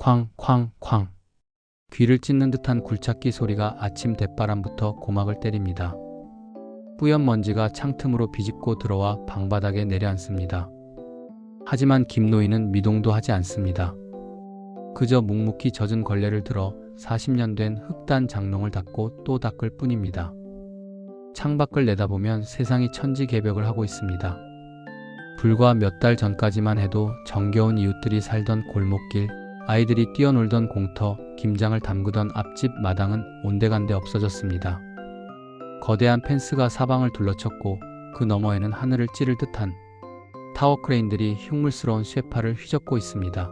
쾅쾅쾅. 귀를 찢는 듯한 굴착기 소리가 아침 대바람부터 고막을 때립니다. 뿌연 먼지가 창틈으로 비집고 들어와 방바닥에 내려앉습니다. 하지만 김노인은 미동도 하지 않습니다. 그저 묵묵히 젖은 걸레를 들어 40년 된 흑단 장롱을 닦고 또 닦을 뿐입니다. 창밖을 내다보면 세상이 천지개벽을 하고 있습니다. 불과 몇 달 전까지만 해도 정겨운 이웃들이 살던 골목길, 아이들이 뛰어놀던 공터, 김장을 담그던 앞집 마당은 온데간데 없어졌습니다. 거대한 펜스가 사방을 둘러쳤고 그 너머에는 하늘을 찌를 듯한 타워 크레인들이 흉물스러운 쇠파를 휘젓고 있습니다.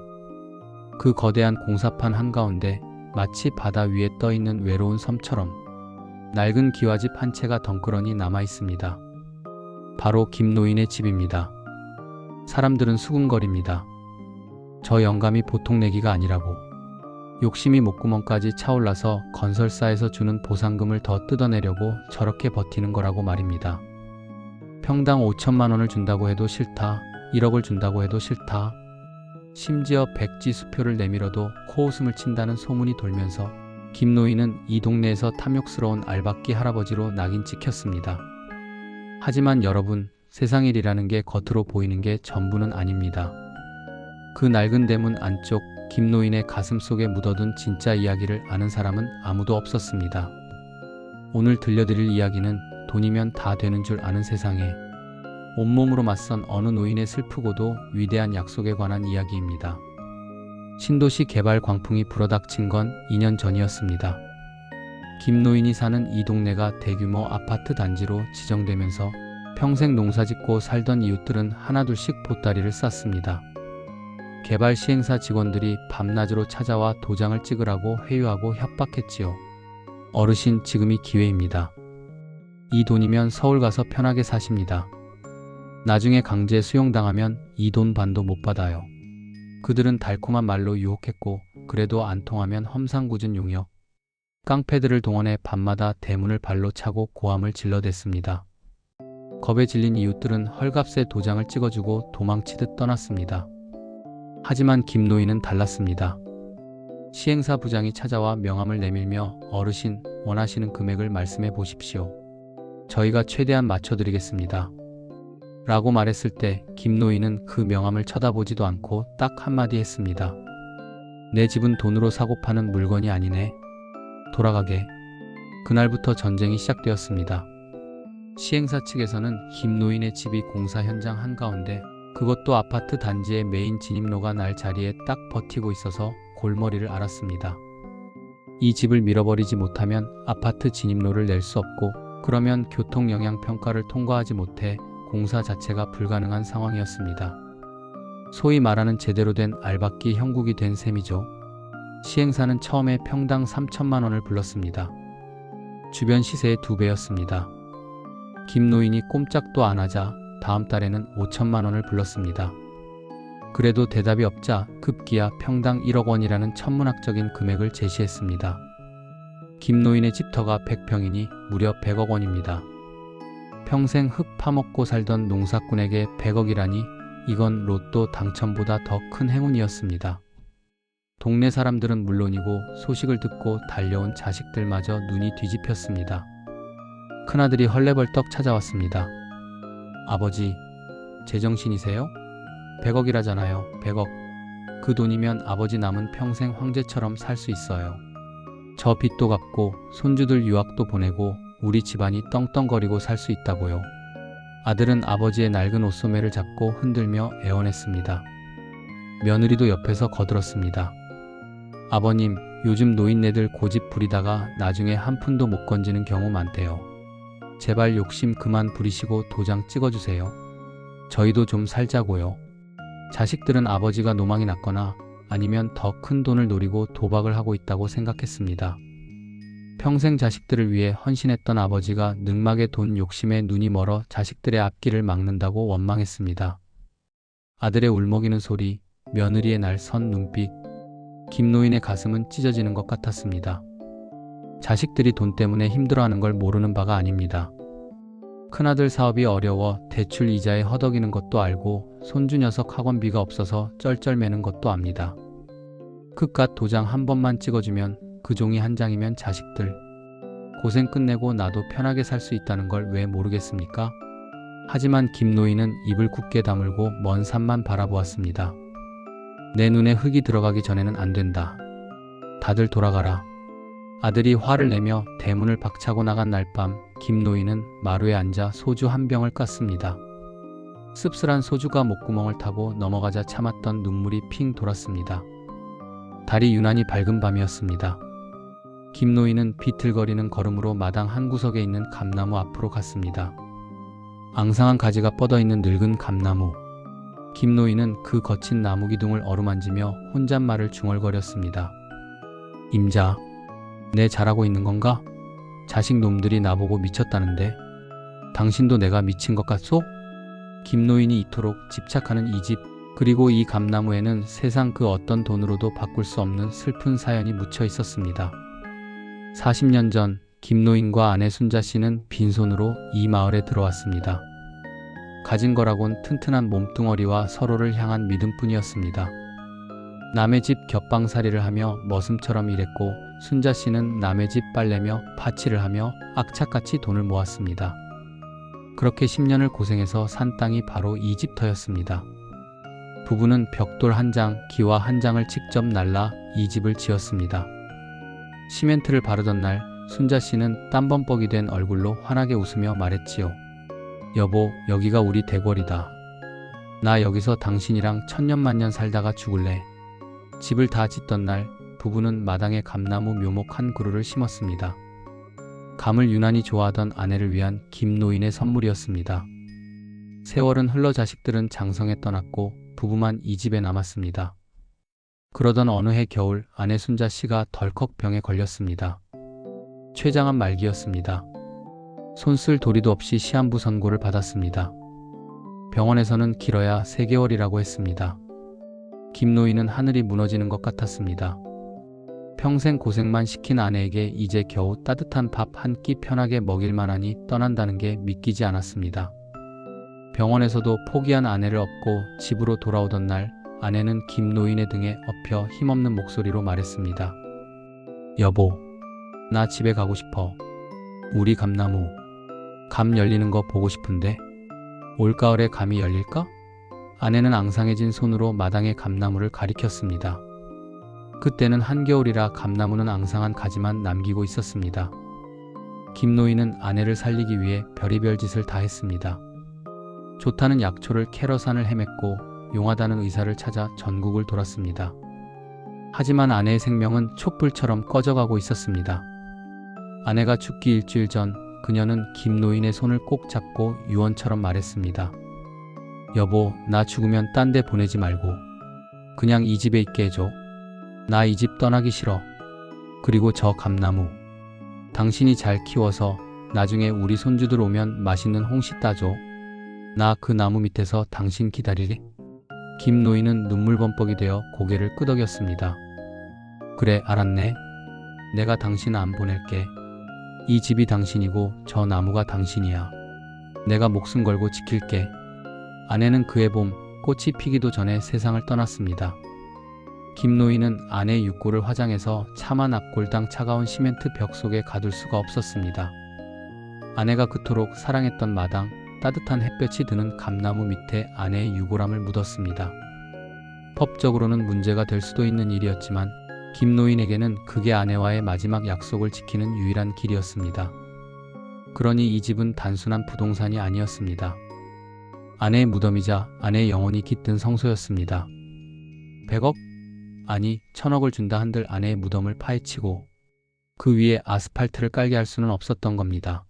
그 거대한 공사판 한가운데 마치 바다 위에 떠 있는 외로운 섬처럼 낡은 기와집 한 채가 덩그러니 남아 있습니다. 바로 김노인의 집입니다. 사람들은 수군거립니다. 저 영감이 보통 내기가 아니라고. 욕심이 목구멍까지 차올라서 건설사에서 주는 보상금을 더 뜯어내려고 저렇게 버티는 거라고 말입니다. 평당 5천만 원을 준다고 해도 싫다. 1억을 준다고 해도 싫다. 심지어 백지 수표를 내밀어도 코웃음을 친다는 소문이 돌면서 김노인은 이 동네에서 탐욕스러운 알박기 할아버지로 낙인 찍혔습니다. 하지만 여러분, 세상 일이라는 게 겉으로 보이는 게 전부는 아닙니다. 그 낡은 대문 안쪽 김노인의 가슴 속에 묻어둔 진짜 이야기를 아는 사람은 아무도 없었습니다. 오늘 들려드릴 이야기는 돈이면 다 되는 줄 아는 세상에 온몸으로 맞선 어느 노인의 슬프고도 위대한 약속에 관한 이야기입니다. 신도시 개발 광풍이 불어닥친 건 2년 전이었습니다. 김노인이 사는 이 동네가 대규모 아파트 단지로 지정되면서 평생 농사짓고 살던 이웃들은 하나둘씩 보따리를 쌌습니다. 개발 시행사 직원들이 밤낮으로 찾아와 도장을 찍으라고 회유하고 협박했지요. 어르신 지금이 기회입니다. 이 돈이면 서울 가서 편하게 사십니다. 나중에 강제 수용당하면 이 돈 반도 못 받아요. 그들은 달콤한 말로 유혹했고 그래도 안 통하면 험상궂은 용역. 깡패들을 동원해 밤마다 대문을 발로 차고 고함을 질러댔습니다. 겁에 질린 이웃들은 헐값에 도장을 찍어주고 도망치듯 떠났습니다. 하지만 김노인은 달랐습니다. 시행사 부장이 찾아와 명함을 내밀며 어르신 원하시는 금액을 말씀해 보십시오. 저희가 최대한 맞춰드리겠습니다. 라고 말했을 때 김노인은 그 명함을 쳐다보지도 않고 딱 한마디 했습니다. 내 집은 돈으로 사고 파는 물건이 아니네. 돌아가게. 그날부터 전쟁이 시작되었습니다. 시행사 측에서는 김노인의 집이 공사 현장 한가운데 그것도 아파트 단지의 메인 진입로가 날 자리에 딱 버티고 있어서 골머리를 앓았습니다. 이 집을 밀어버리지 못하면 아파트 진입로를 낼 수 없고 그러면 교통 영향 평가를 통과하지 못해 공사 자체가 불가능한 상황이었습니다. 소위 말하는 제대로 된 알박기 형국이 된 셈이죠. 시행사는 처음에 평당 3천만 원을 불렀습니다. 주변 시세의 두 배였습니다. 김노인이 꼼짝도 안 하자 다음 달에는 5천만 원을 불렀습니다. 그래도 대답이 없자 급기야 평당 1억 원이라는 천문학적인 금액을 제시했습니다. 김노인의 집터가 100평이니 무려 100억 원입니다. 평생 흙 파먹고 살던 농사꾼에게 100억이라니 이건 로또 당첨보다 더 큰 행운이었습니다. 동네 사람들은 물론이고 소식을 듣고 달려온 자식들마저 눈이 뒤집혔습니다. 큰아들이 헐레벌떡 찾아왔습니다. 아버지, 제정신이세요? 100억이라잖아요, 100억. 그 돈이면 아버지 남은 평생 황제처럼 살 수 있어요. 저 빚도 갚고 손주들 유학도 보내고 우리 집안이 떵떵거리고 살 수 있다고요. 아들은 아버지의 낡은 옷소매를 잡고 흔들며 애원했습니다. 며느리도 옆에서 거들었습니다. 아버님, 요즘 노인네들 고집 부리다가 나중에 한 푼도 못 건지는 경우 많대요. 제발 욕심 그만 부리시고 도장 찍어주세요. 저희도 좀 살자고요. 자식들은 아버지가 노망이 났거나 아니면 더 큰 돈을 노리고 도박을 하고 있다고 생각했습니다. 평생 자식들을 위해 헌신했던 아버지가 늑막의 돈 욕심에 눈이 멀어 자식들의 앞길을 막는다고 원망했습니다. 아들의 울먹이는 소리, 며느리의 날선 눈빛, 김노인의 가슴은 찢어지는 것 같았습니다. 자식들이 돈 때문에 힘들어하는 걸 모르는 바가 아닙니다. 큰아들 사업이 어려워 대출 이자에 허덕이는 것도 알고 손주 녀석 학원비가 없어서 쩔쩔매는 것도 압니다. 그깟 도장 한 번만 찍어주면 그 종이 한 장이면 자식들 고생 끝내고 나도 편하게 살 수 있다는 걸 왜 모르겠습니까? 하지만 김노인은 입을 굳게 다물고 먼 산만 바라보았습니다. 내 눈에 흙이 들어가기 전에는 안 된다. 다들 돌아가라. 아들이 화를 내며 대문을 박차고 나간 날 밤 김노인은 마루에 앉아 소주 한 병을 깠습니다. 씁쓸한 소주가 목구멍을 타고 넘어가자 참았던 눈물이 핑 돌았습니다. 달이 유난히 밝은 밤이었습니다. 김노인은 비틀거리는 걸음으로 마당 한 구석에 있는 감나무 앞으로 갔습니다. 앙상한 가지가 뻗어 있는 늙은 감나무. 김노인은 그 거친 나무 기둥을 어루만지며 혼잣말을 중얼거렸습니다. 임자, 내 잘하고 있는 건가? 자식 놈들이 나보고 미쳤다는데 당신도 내가 미친 것 같소? 김노인이 이토록 집착하는 이 집 그리고 이 감나무에는 세상 그 어떤 돈으로도 바꿀 수 없는 슬픈 사연이 묻혀 있었습니다. 40년 전 김노인과 아내 순자 씨는 빈손으로 이 마을에 들어왔습니다. 가진 거라곤 튼튼한 몸뚱어리와 서로를 향한 믿음뿐이었습니다. 남의 집 겹방살이를 하며 머슴처럼 일했고 순자 씨는 남의 집 빨래며 파치를 하며 악착같이 돈을 모았습니다. 그렇게 10년을 고생해서 산 땅이 바로 이 집터였습니다. 부부는 벽돌 한 장, 기와 한 장을 직접 날라 이 집을 지었습니다. 시멘트를 바르던 날 순자 씨는 땀범벅이 된 얼굴로 환하게 웃으며 말했지요. 여보, 여기가 우리 대궐이다. 나 여기서 당신이랑 천년만년 살다가 죽을래. 집을 다 짓던 날 부부는 마당에 감나무 묘목 한 그루를 심었습니다. 감을 유난히 좋아하던 아내를 위한 김노인의 선물이었습니다. 세월은 흘러 자식들은 장성에 떠났고 부부만 이 집에 남았습니다. 그러던 어느 해 겨울 아내 순자 씨가 덜컥 병에 걸렸습니다. 췌장암 말기였습니다. 손쓸 도리도 없이 시한부 선고를 받았습니다. 병원에서는 길어야 3개월이라고 했습니다. 김노인은 하늘이 무너지는 것 같았습니다. 평생 고생만 시킨 아내에게 이제 겨우 따뜻한 밥 한 끼 편하게 먹일 만 하니 떠난다는 게 믿기지 않았습니다. 병원에서도 포기한 아내를 업고 집으로 돌아오던 날 아내는 김노인의 등에 엎여 힘없는 목소리로 말했습니다. 여보, 나 집에 가고 싶어. 우리 감나무. 감 열리는 거 보고 싶은데. 올가을에 감이 열릴까? 아내는 앙상해진 손으로 마당의 감나무를 가리켰습니다. 그때는 한겨울이라 감나무는 앙상한 가지만 남기고 있었습니다. 김노인은 아내를 살리기 위해 별의별 짓을 다 했습니다. 좋다는 약초를 캐러 산을 헤맸고 용하다는 의사를 찾아 전국을 돌았습니다. 하지만 아내의 생명은 촛불처럼 꺼져가고 있었습니다. 아내가 죽기 일주일 전 그녀는 김노인의 손을 꼭 잡고 유언처럼 말했습니다. 여보, 나 죽으면 딴 데 보내지 말고 그냥 이 집에 있게 해줘. 나 이 집 떠나기 싫어. 그리고 저 감나무. 당신이 잘 키워서 나중에 우리 손주들 오면 맛있는 홍시 따줘. 나 그 나무 밑에서 당신 기다리리. 김 노인은 눈물 범벅이 되어 고개를 끄덕였습니다. 그래, 알았네. 내가 당신 안 보낼게. 이 집이 당신이고 저 나무가 당신이야. 내가 목숨 걸고 지킬게. 아내는 그해 봄 꽃이 피기도 전에 세상을 떠났습니다. 김노인은 아내의 육고를 화장해서 차만 앞골당 차가운 시멘트 벽 속에 가둘 수가 없었습니다. 아내가 그토록 사랑했던 마당, 따뜻한 햇볕이 드는 감나무 밑에 아내의 유골함을 묻었습니다. 법적으로는 문제가 될 수도 있는 일이었지만 김노인에게는 그게 아내와의 마지막 약속을 지키는 유일한 길이었습니다. 그러니 이 집은 단순한 부동산이 아니었습니다. 아내의 무덤이자 아내의 영혼이 깃든 성소였습니다. 100억? 아니, 천억을 준다 한들 아내의 무덤을 파헤치고 그 위에 아스팔트를 깔게 할 수는 없었던 겁니다.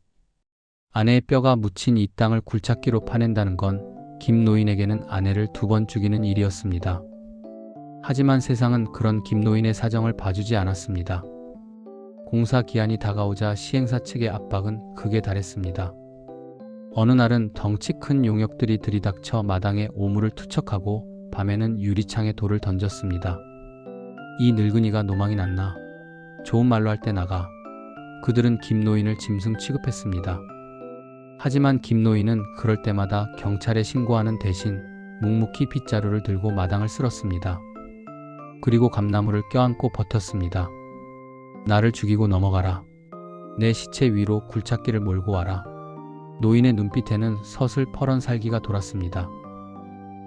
아내의 뼈가 묻힌 이 땅을 굴착기로 파낸다는 건 김노인에게는 아내를 두 번 죽이는 일이었습니다. 하지만 세상은 그런 김노인의 사정을 봐주지 않았습니다. 공사 기한이 다가오자 시행사 측의 압박은 극에 달했습니다. 어느 날은 덩치 큰 용역들이 들이닥쳐 마당에 오물을 투척하고 밤에는 유리창에 돌을 던졌습니다. 이 늙은이가 노망이 났나? 좋은 말로 할 때 나가. 그들은 김노인을 짐승 취급했습니다. 하지만 김노인은 그럴 때마다 경찰에 신고하는 대신 묵묵히 빗자루를 들고 마당을 쓸었습니다. 그리고 감나무를 껴안고 버텼습니다. 나를 죽이고 넘어가라. 내 시체 위로 굴착기를 몰고 와라. 노인의 눈빛에는 서슬 퍼런 살기가 돌았습니다.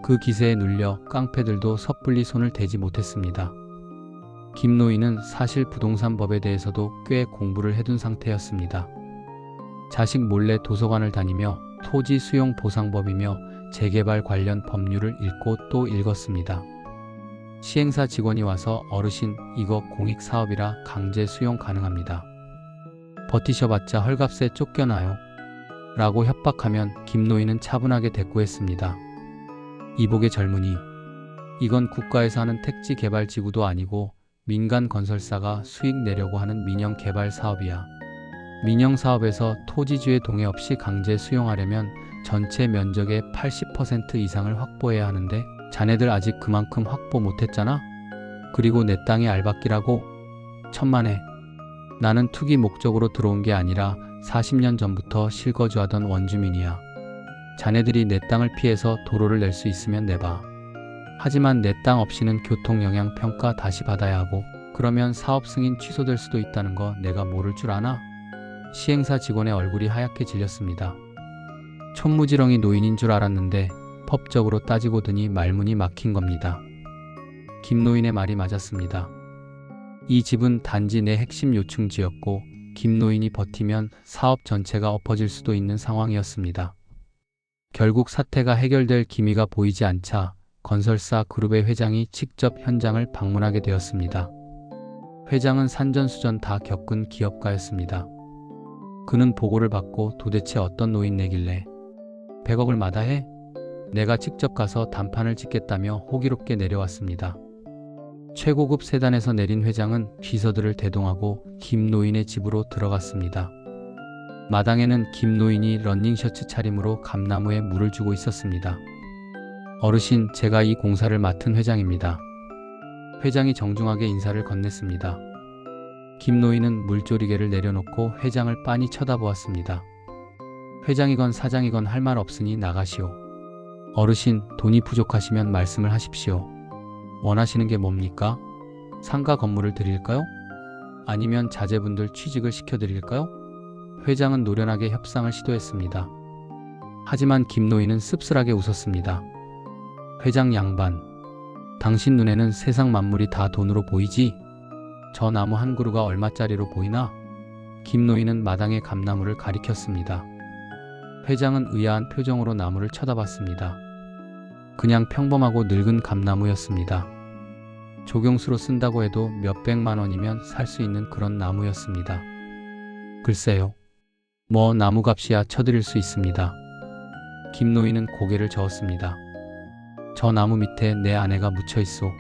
그 기세에 눌려 깡패들도 섣불리 손을 대지 못했습니다. 김 노인은 사실 부동산 법에 대해서도 꽤 공부를 해둔 상태였습니다. 자식 몰래 도서관을 다니며 토지 수용 보상법이며 재개발 관련 법률을 읽고 또 읽었습니다. 시행사 직원이 와서 어르신 이거 공익 사업이라 강제 수용 가능합니다. 버티셔봤자 헐값에 쫓겨나요. 라고 협박하면 김노인은 차분하게 대꾸했습니다. 이복의 젊은이. 이건 국가에서 하는 택지 개발 지구도 아니고 민간 건설사가 수익 내려고 하는 민영 개발 사업이야. 민영 사업에서 토지주의 동의 없이 강제 수용하려면 전체 면적의 80% 이상을 확보해야 하는데 자네들 아직 그만큼 확보 못했잖아? 그리고 내 땅이 알박기라고? 천만에. 나는 투기 목적으로 들어온 게 아니라 40년 전부터 실거주하던 원주민이야. 자네들이 내 땅을 피해서 도로를 낼 수 있으면 내봐. 하지만 내 땅 없이는 교통 영향 평가 다시 받아야 하고 그러면 사업 승인 취소될 수도 있다는 거 내가 모를 줄 아나? 시행사 직원의 얼굴이 하얗게 질렸습니다. 촌무지렁이 노인인 줄 알았는데 법적으로 따지고 드니 말문이 막힌 겁니다. 김노인의 말이 맞았습니다. 이 집은 단지 내 핵심 요충지였고 김노인이 버티면 사업 전체가 엎어질 수도 있는 상황이었습니다. 결국 사태가 해결될 기미가 보이지 않자 건설사 그룹의 회장이 직접 현장을 방문하게 되었습니다. 회장은 산전수전 다 겪은 기업가였습니다. 그는 보고를 받고 도대체 어떤 노인 내길래 100억을 마다해? 내가 직접 가서 단판을 짓겠다며 호기롭게 내려왔습니다. 최고급 세단에서 내린 회장은 비서들을 대동하고 김노인의 집으로 들어갔습니다. 마당에는 김노인이 런닝셔츠 차림으로 감나무에 물을 주고 있었습니다. 어르신, 제가 이 공사를 맡은 회장입니다. 회장이 정중하게 인사를 건넸습니다. 김노인은 물조리개를 내려놓고 회장을 빤히 쳐다보았습니다. 회장이건 사장이건 할 말 없으니 나가시오. 어르신, 돈이 부족하시면 말씀을 하십시오. 원하시는 게 뭡니까? 상가 건물을 드릴까요? 아니면 자제분들 취직을 시켜드릴까요? 회장은 노련하게 협상을 시도했습니다. 하지만 김노인은 씁쓸하게 웃었습니다. 회장 양반, 당신 눈에는 세상 만물이 다 돈으로 보이지? 저 나무 한 그루가 얼마짜리로 보이나? 김노인은 마당의 감나무를 가리켰습니다. 회장은 의아한 표정으로 나무를 쳐다봤습니다. 그냥 평범하고 늙은 감나무였습니다. 조경수로 쓴다고 해도 몇백만 원이면 살 수 있는 그런 나무였습니다. 글쎄요. 뭐 나무값이야 쳐드릴 수 있습니다. 김노인은 고개를 저었습니다. 저 나무 밑에 내 아내가 묻혀 있소.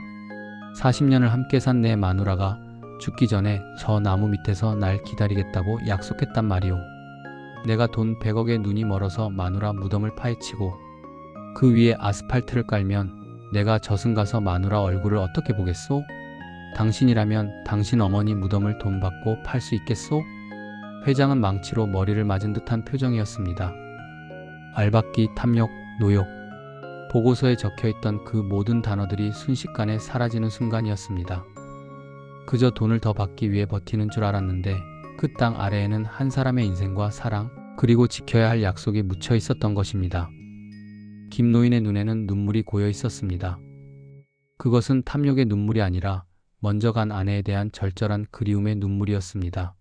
40년을 함께 산 내 마누라가 죽기 전에 저 나무 밑에서 날 기다리겠다고 약속했단 말이오. 내가 돈 100억에 눈이 멀어서 마누라 무덤을 파헤치고 그 위에 아스팔트를 깔면 내가 저승 가서 마누라 얼굴을 어떻게 보겠소? 당신이라면 당신 어머니 무덤을 돈 받고 팔 수 있겠소? 회장은 망치로 머리를 맞은 듯한 표정이었습니다. 알박기, 탐욕, 노욕. 보고서에 적혀 있던 그 모든 단어들이 순식간에 사라지는 순간이었습니다. 그저 돈을 더 받기 위해 버티는 줄 알았는데 그 땅 아래에는 한 사람의 인생과 사랑, 그리고 지켜야 할 약속이 묻혀 있었던 것입니다. 김노인의 눈에는 눈물이 고여 있었습니다. 그것은 탐욕의 눈물이 아니라 먼저 간 아내에 대한 절절한 그리움의 눈물이었습니다.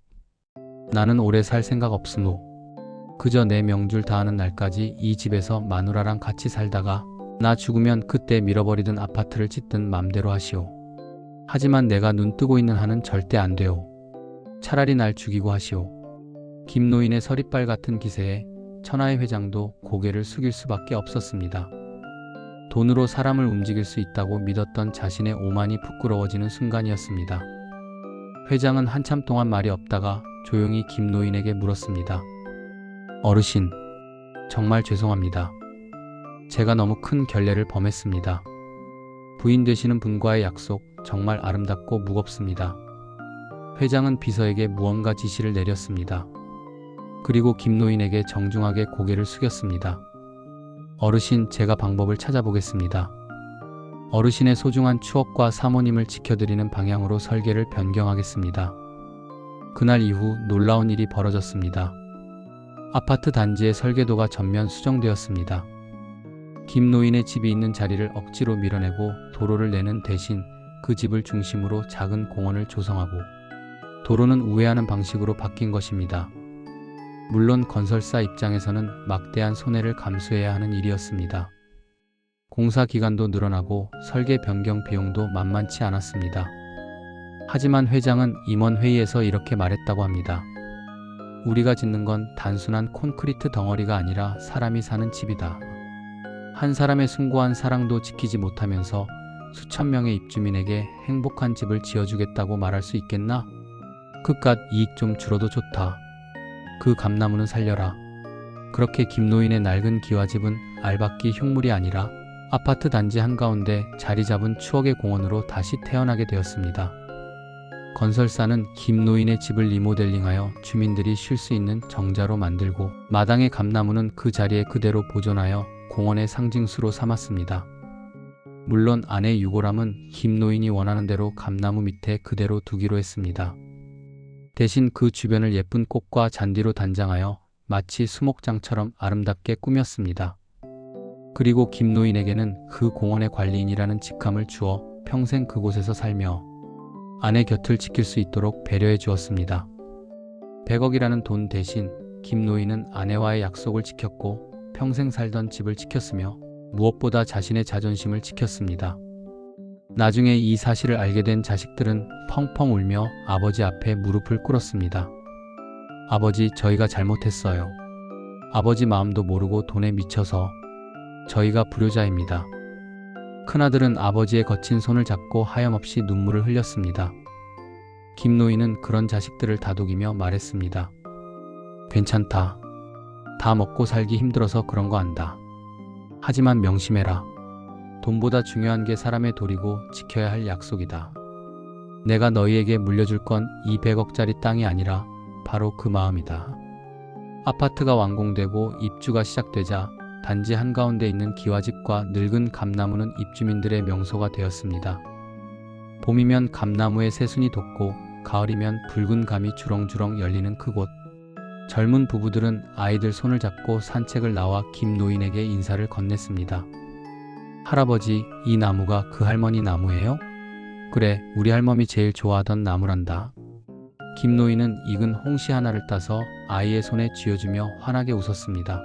나는 오래 살 생각 없으노. 그저 내 명줄 다하는 날까지 이 집에서 마누라랑 같이 살다가 나 죽으면 그때 밀어버리든 아파트를 짓든 맘대로 하시오. 하지만 내가 눈 뜨고 있는 한은 절대 안 돼요. 차라리 날 죽이고 하시오. 김노인의 서리빨 같은 기세에 천하의 회장도 고개를 숙일 수밖에 없었습니다. 돈으로 사람을 움직일 수 있다고 믿었던 자신의 오만이 부끄러워지는 순간이었습니다. 회장은 한참 동안 말이 없다가 조용히 김노인에게 물었습니다. 어르신, 정말 죄송합니다. 제가 너무 큰 결례를 범했습니다. 부인 되시는 분과의 약속 정말 아름답고 무겁습니다. 회장은 비서에게 무언가 지시를 내렸습니다. 그리고 김노인에게 정중하게 고개를 숙였습니다. 어르신, 제가 방법을 찾아보겠습니다. 어르신의 소중한 추억과 사모님을 지켜드리는 방향으로 설계를 변경하겠습니다. 그날 이후 놀라운 일이 벌어졌습니다. 아파트 단지의 설계도가 전면 수정되었습니다. 김 노인의 집이 있는 자리를 억지로 밀어내고 도로를 내는 대신 그 집을 중심으로 작은 공원을 조성하고 도로는 우회하는 방식으로 바뀐 것입니다. 물론 건설사 입장에서는 막대한 손해를 감수해야 하는 일이었습니다. 공사 기간도 늘어나고 설계 변경 비용도 만만치 않았습니다. 하지만 회장은 임원 회의에서 이렇게 말했다고 합니다. 우리가 짓는 건 단순한 콘크리트 덩어리가 아니라 사람이 사는 집이다. 한 사람의 숭고한 사랑도 지키지 못하면서 수천 명의 입주민에게 행복한 집을 지어주겠다고 말할 수 있겠나? 그깟 이익 좀 줄어도 좋다. 그 감나무는 살려라. 그렇게 김노인의 낡은 기와집은 알박기 흉물이 아니라 아파트 단지 한가운데 자리 잡은 추억의 공원으로 다시 태어나게 되었습니다. 건설사는 김노인의 집을 리모델링하여 주민들이 쉴 수 있는 정자로 만들고 마당의 감나무는 그 자리에 그대로 보존하여 공원의 상징수로 삼았습니다. 물론 아내 유골함은 김노인이 원하는 대로 감나무 밑에 그대로 두기로 했습니다. 대신 그 주변을 예쁜 꽃과 잔디로 단장하여 마치 수목장처럼 아름답게 꾸몄습니다. 그리고 김노인에게는 그 공원의 관리인이라는 직함을 주어 평생 그곳에서 살며 아내 곁을 지킬 수 있도록 배려해 주었습니다. 100억이라는 돈 대신 김노인은 아내와의 약속을 지켰고 평생 살던 집을 지켰으며 무엇보다 자신의 자존심을 지켰습니다. 나중에 이 사실을 알게 된 자식들은 펑펑 울며 아버지 앞에 무릎을 꿇었습니다. 아버지, 저희가 잘못했어요. 아버지 마음도 모르고 돈에 미쳐서 저희가 불효자입니다. 큰아들은 아버지의 거친 손을 잡고 하염없이 눈물을 흘렸습니다. 김노인은 그런 자식들을 다독이며 말했습니다. 괜찮다. 다 먹고 살기 힘들어서 그런 거 안다. 하지만 명심해라. 돈보다 중요한 게 사람의 도리고 지켜야 할 약속이다. 내가 너희에게 물려줄 건 200억짜리 땅이 아니라 바로 그 마음이다. 아파트가 완공되고 입주가 시작되자 단지 한가운데 있는 기와집과 늙은 감나무는 입주민들의 명소가 되었습니다. 봄이면 감나무에 새순이 돋고 가을이면 붉은 감이 주렁주렁 열리는 그곳. 젊은 부부들은 아이들 손을 잡고 산책을 나와 김 노인에게 인사를 건넸습니다. 할아버지, 이 나무가 그 할머니 나무예요? 그래, 우리 할머니 제일 좋아하던 나무란다. 김 노인은 익은 홍시 하나를 따서 아이의 손에 쥐어주며 환하게 웃었습니다.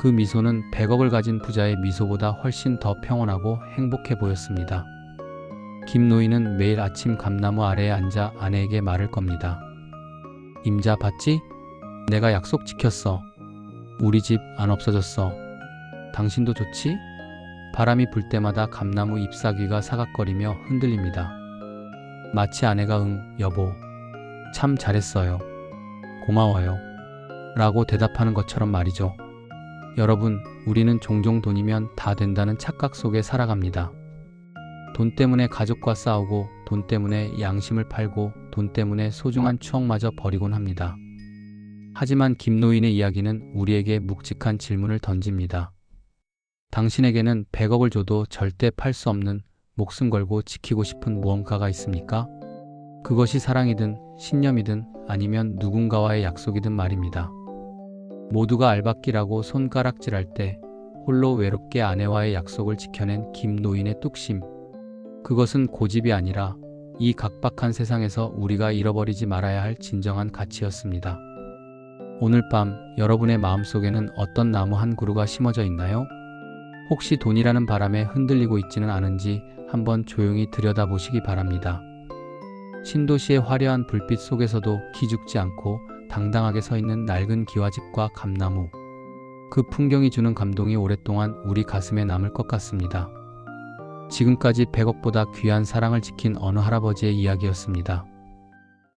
그 미소는 100억을 가진 부자의 미소보다 훨씬 더 평온하고 행복해 보였습니다. 김 노인은 매일 아침 감나무 아래에 앉아 아내에게 말할 겁니다. 임자 봤지? 내가 약속 지켰어. 우리 집 안 없어졌어. 당신도 좋지? 바람이 불 때마다 감나무 잎사귀가 사각거리며 흔들립니다. 마치 아내가 응, 여보. 참 잘했어요. 고마워요. 라고 대답하는 것처럼 말이죠. 여러분, 우리는 종종 돈이면 다 된다는 착각 속에 살아갑니다. 돈 때문에 가족과 싸우고, 돈 때문에 양심을 팔고, 돈 때문에 소중한 추억마저 버리곤 합니다. 하지만 김노인의 이야기는 우리에게 묵직한 질문을 던집니다. 당신에게는 100억을 줘도 절대 팔 수 없는 목숨 걸고 지키고 싶은 무언가가 있습니까? 그것이 사랑이든 신념이든 아니면 누군가와의 약속이든 말입니다. 모두가 알박기라고 손가락질할 때 홀로 외롭게 아내와의 약속을 지켜낸 김노인의 뚝심. 그것은 고집이 아니라 이 각박한 세상에서 우리가 잃어버리지 말아야 할 진정한 가치였습니다. 오늘 밤 여러분의 마음속에는 어떤 나무 한 그루가 심어져 있나요? 혹시 돈이라는 바람에 흔들리고 있지는 않은지 한번 조용히 들여다보시기 바랍니다. 신도시의 화려한 불빛 속에서도 기죽지 않고 당당하게 서 있는 낡은 기와집과 감나무. 그 풍경이 주는 감동이 오랫동안 우리 가슴에 남을 것 같습니다. 지금까지 100억보다 귀한 사랑을 지킨 어느 할아버지의 이야기였습니다.